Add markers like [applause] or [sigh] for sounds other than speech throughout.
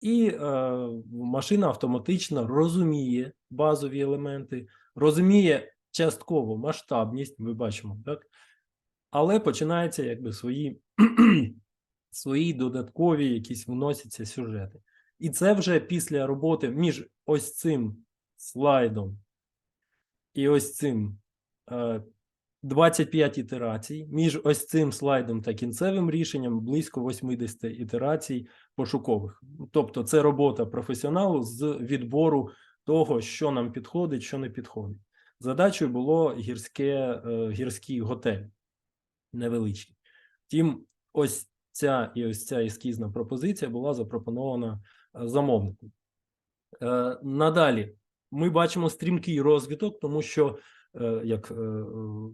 І е, машина автоматично розуміє базові елементи, розуміє частково масштабність, ми бачимо, так? Але починаються якби свої, [clears throat] свої додаткові якісь вносяться сюжети. І це вже після роботи між ось цим слайдом і ось цим е, 25 ітерацій, між ось цим слайдом та кінцевим рішенням близько 80 ітерацій пошукових. Тобто, це робота професіоналу з відбору того, що нам підходить, що не підходить. Задачею було гірське, е, гірський готель невеличкий. Втім, ось ця і ось ця ескізна пропозиція була запропонована е, замовнику. Е, Надалі ми бачимо стрімкий розвиток, тому що, як е, е,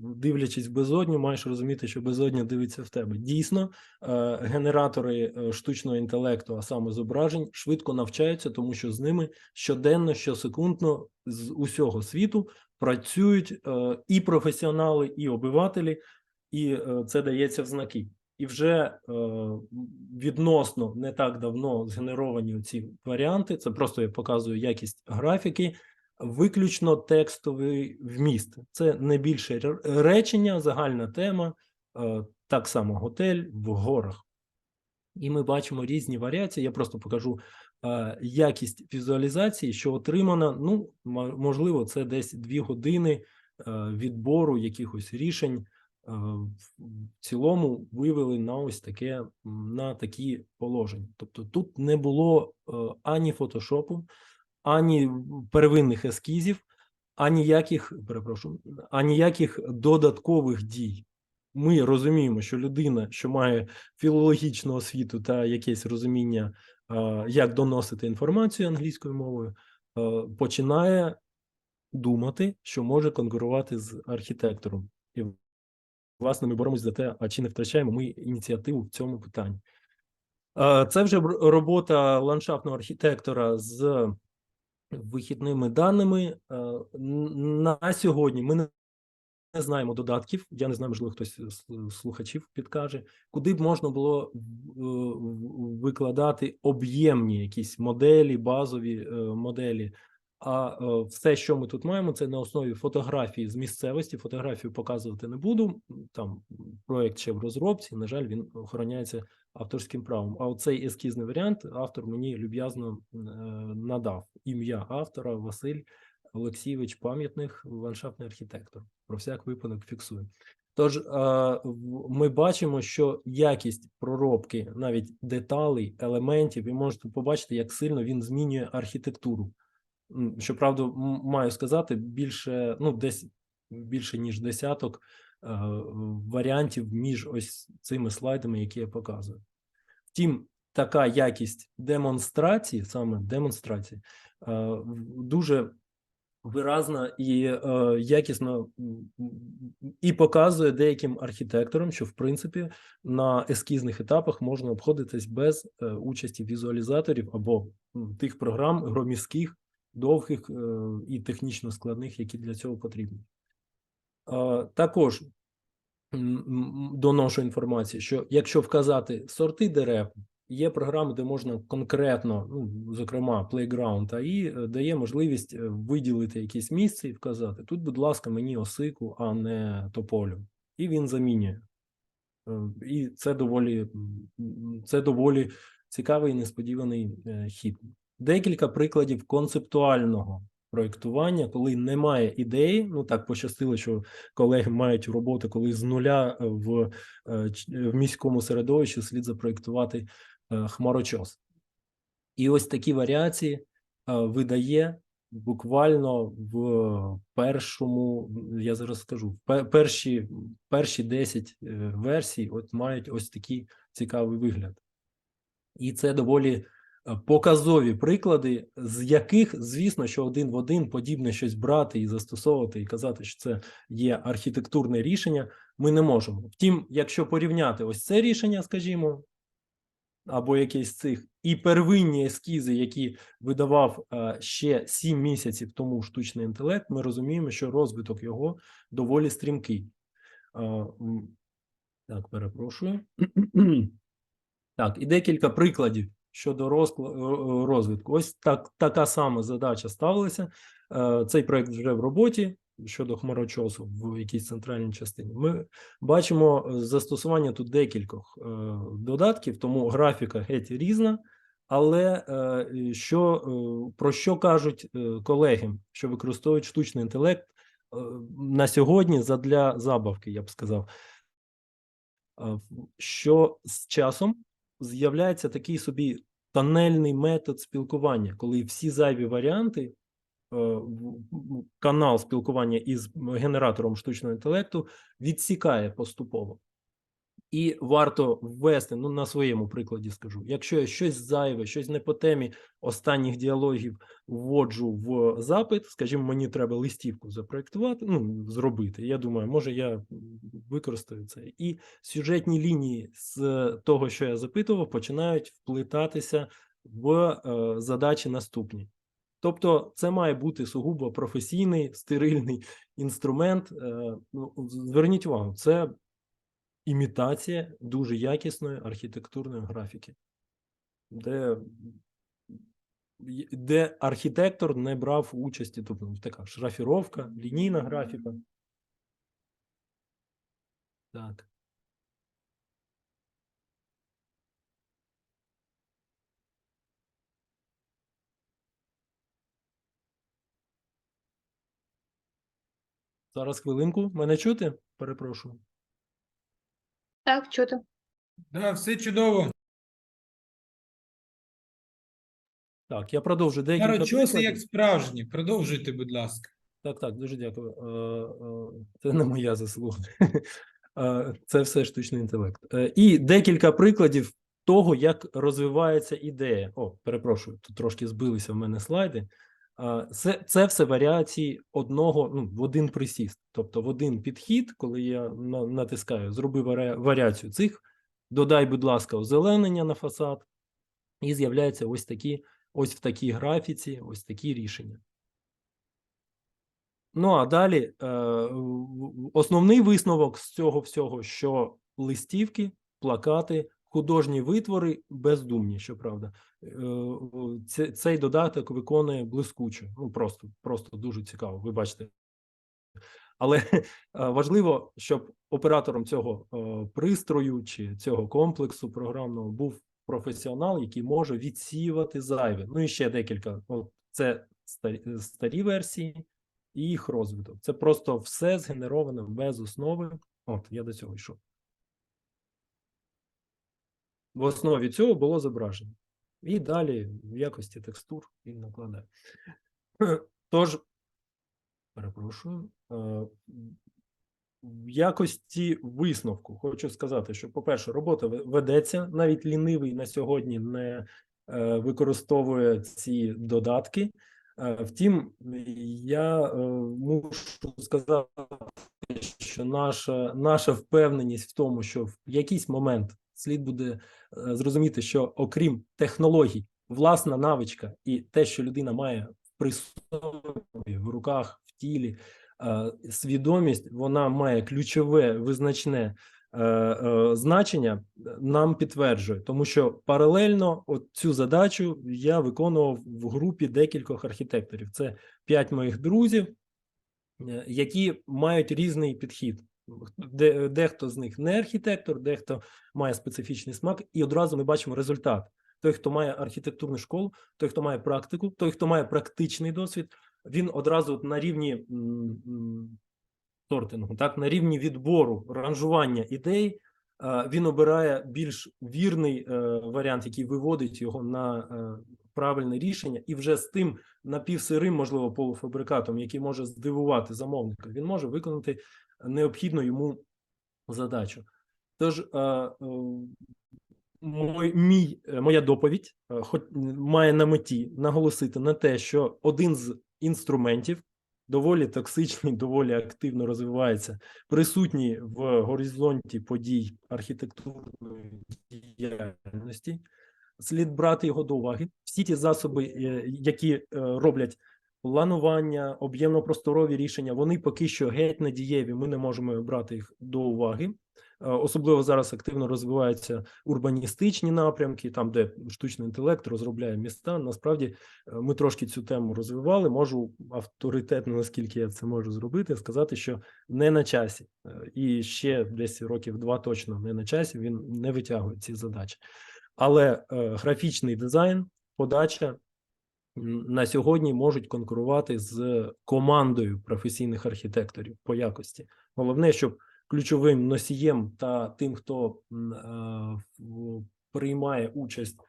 дивлячись безодню, маєш розуміти, що безодня дивиться в тебе. Дійсно, е, генератори е, штучного інтелекту, а саме зображень, швидко навчаються, тому що з ними щоденно, щосекундно з усього світу працюють е, і професіонали, і обивателі, і е, це дається в знаки. І вже е, відносно не так давно згенеровані ці варіанти. Це просто я показую якість графіки, виключно текстовий вміст. Це не більше речення, загальна тема, е, так само готель в горах. І ми бачимо різні варіації. Я просто покажу е, якість візуалізації, що отримана. Ну, можливо, це десь дві години е, відбору якихось рішень. В цілому вивели на ось таке на такі положення. Тобто тут не було ані фотошопу, ані первинних ескізів, аніяких, перепрошую, аніяких додаткових дій. Ми розуміємо, що людина, що має філологічну освіту та якесь розуміння, як доносити інформацію англійською мовою, починає думати, що може конкурувати з архітектором. І власне ми боремось за те, а чи не втрачаємо ми ініціативу в цьому питанні. Це вже робота ландшафтного архітектора з вихідними даними. Е, На сьогодні ми не знаємо додатків. Я не знаю, можливо, хтось з слухачів підкаже, куди б можна було в- викладати об'ємні якісь моделі, базові е, моделі. А е, все, що ми тут маємо, це на основі фотографії з місцевості. Фотографію показувати не буду. Там проект ще в розробці. На жаль, він охороняється авторським правом. А оцей ескізний варіант автор мені люб'язно е, надав ім'я автора Василь Олексійович Пам'ятних, ландшафтний архітектор. Про всяк випадок фіксую. Тож е, ми бачимо, що якість проробки навіть деталей, елементів, ви можете побачити, як сильно він змінює архітектуру. Щоправда, маю сказати, більше, ну, десь більше ніж десяток варіантів між ось цими слайдами, які я показую. Втім, така якість демонстрації, саме демонстрації, е, дуже виразна і е, якісно і показує деяким архітекторам, що в принципі на ескізних етапах можна обходитись без е, участі візуалізаторів або тих програм громіських, довгих е, і технічно складних, які для цього потрібні. Також доношу інформацію, що якщо вказати сорти дерев, є програми, де можна конкретно, ну, зокрема, Playground AI е, дає можливість е, виділити якесь місце і вказати: тут, будь ласка, мені осику, а не тополю. І він замінює. Е, І це доволі, це доволі цікавий і несподіваний хід. Декілька прикладів концептуального проєктування, коли немає ідеї. Ну так пощастило, що колеги мають роботи, коли з нуля е, в, е, в міському середовищі слід запроєктувати е, хмарочос. І ось такі варіації е, видає буквально в першому, я зараз скажу, перші, перші 10 е, версій от мають ось такий цікавий вигляд. І це доволі е, показові приклади, з яких, звісно, що один в один подібне щось брати і застосовувати, і казати, що це є архітектурне рішення, ми не можемо. Втім, якщо порівняти ось це рішення, скажімо, або якесь з цих, і первинні ескізи, які видавав е, ще 7 місяців тому штучний інтелект, ми розуміємо, що розвиток його доволі стрімкий. Е, Так, перепрошую. [clears throat] Так, і декілька прикладів, щодо е, е, розвитку. Ось так, така сама задача ставилася. Е, Цей проект вже в роботі щодо хмарочосу в якійсь центральній частині. Ми бачимо застосування тут декількох додатків, тому графіка геть різна. Але що, про що кажуть колеги, що використовують штучний інтелект на сьогодні задля забавки, я б сказав, що з часом з'являється такий собі тонельний метод спілкування, коли всі зайві варіанти, е, канал спілкування із генератором штучного інтелекту відсікає поступово. І варто ввести, ну на своєму прикладі скажу, якщо я щось зайве, щось не по темі останніх діалогів вводжу в запит, скажімо, мені треба листівку запроектувати, ну зробити. Я думаю, може я використаю це. І сюжетні лінії з того, що я запитував, починають вплітатися в е, задачі наступні. Тобто, це має бути сугубо професійний стерильний інструмент. Е, ну, зверніть увагу, це імітація дуже якісної архітектурної графіки, де, де архітектор не брав участі, тобто така шрафіровка, лінійна графіка. Так. Зараз хвилинку. Мене чути? Перепрошую. Так, чути. Да, все чудово. Так, я продовжу декілька Нарочоси як справжні. Продовжуйте, будь ласка. Так, так, дуже дякую. Е, е, Це не моя заслуга. [laughs] Е, Це все штучний інтелект. І декілька прикладів того, як розвивається ідея. О, перепрошую, тут трошки збилися в мене слайди. Е, Це, це все варіації одного, ну, в один присіст. Тобто в один підхід, коли я натискаю, зроби варіацію цих, додай, будь ласка, озеленення на фасад, і з'являються ось такі, ось в такій графіці, ось такі рішення. Ну а далі е, основний висновок з цього всього, що листівки, плакати, художні витвори бездумні, щоправда. Е, цей додаток виконує блискуче. Ну просто, просто дуже цікаво. Ви бачите. Але [laughs] е, важливо, щоб оператором цього е, пристрою чи цього комплексу програмного був професіонал, який може відсіювати зайве. Ну і ще декілька. Це старі, версії і їх розвиток. Це просто все згенеровано без основи. От, я до цього йшов. В основі цього було зображення. І далі в якості текстур він накладає. [clears throat] Тож, перепрошую, е, в якості висновку хочу сказати, що, по-перше, робота ведеться, навіть лінивий на сьогодні не е, використовує ці додатки. Е, Втім, я мушу сказати, що наша, наша впевненість в тому, що в якийсь момент слід буде е, зрозуміти, що окрім технологій, власна навичка і те, що людина має при собі, в руках, в тілі, е, свідомість, вона має ключове визначне е, значення, нам підтверджує, тому що паралельно цю задачу я виконував в групі декількох архітекторів. Це п'ять моїх друзів, які мають різний підхід. Де, дехто з них не архітектор, дехто має специфічний смак, і одразу ми бачимо результат. Той, хто має архітектурну школу, той, хто має практику, той, хто має практичний досвід, він одразу на рівні сортингу, так, на рівні відбору, ранжування ідей, е, він обирає більш вірний е, варіант, який виводить його на е, правильне рішення, і вже з тим напівсирим, можливо, полуфабрикатом, який може здивувати замовника, він може виконати необхідну йому задачу. Тож, е, е, мой, мій, е, моя доповідь хоч має на меті наголосити на те, що один з інструментів доволі токсичний, доволі активно розвивається, присутній в горизонті подій архітектурної діяльності. Слід брати його до уваги. Всі ті засоби, які роблять планування, об'ємно-просторові рішення, вони поки що геть надієві. Ми не можемо брати їх до уваги. Особливо зараз активно розвиваються урбаністичні напрямки, там, де штучний інтелект розробляє міста. Насправді е, ми трошки цю тему розвивали. Можу авторитетно, наскільки я це можу зробити, сказати, що не на часі, Е, і ще десь років два точно не на часі. Він не витягує ці задачі. Але е, графічний дизайн, подача на сьогодні можуть конкурувати з командою професійних архітекторів по якості. Головне, щоб ключовим носієм та тим, хто е, приймає участь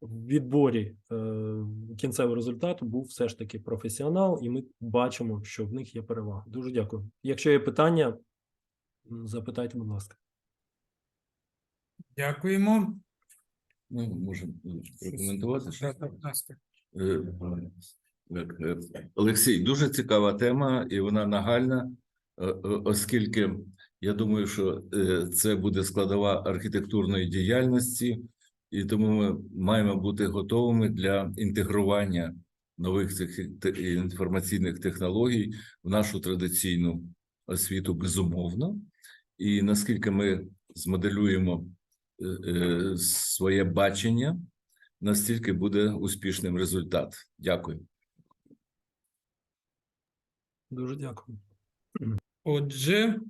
в відборі е, кінцевого результату, був все ж таки професіонал, і ми бачимо, що в них є перевага. Дуже дякую. Якщо є питання, запитайте, будь ласка. Дякуємо. Ну, можемо прокоментувати. Так, так, е, Олексій, дуже цікава тема, і вона нагальна, е, е, оскільки я думаю, що е, це буде складова архітектурної діяльності, і тому ми маємо бути готовими для інтегрування нових цих інформаційних технологій в нашу традиційну освіту, безумовно. І наскільки ми змоделюємо е, е, своє бачення, настільки буде успішним результат. Дякую. Дуже дякую. Отже,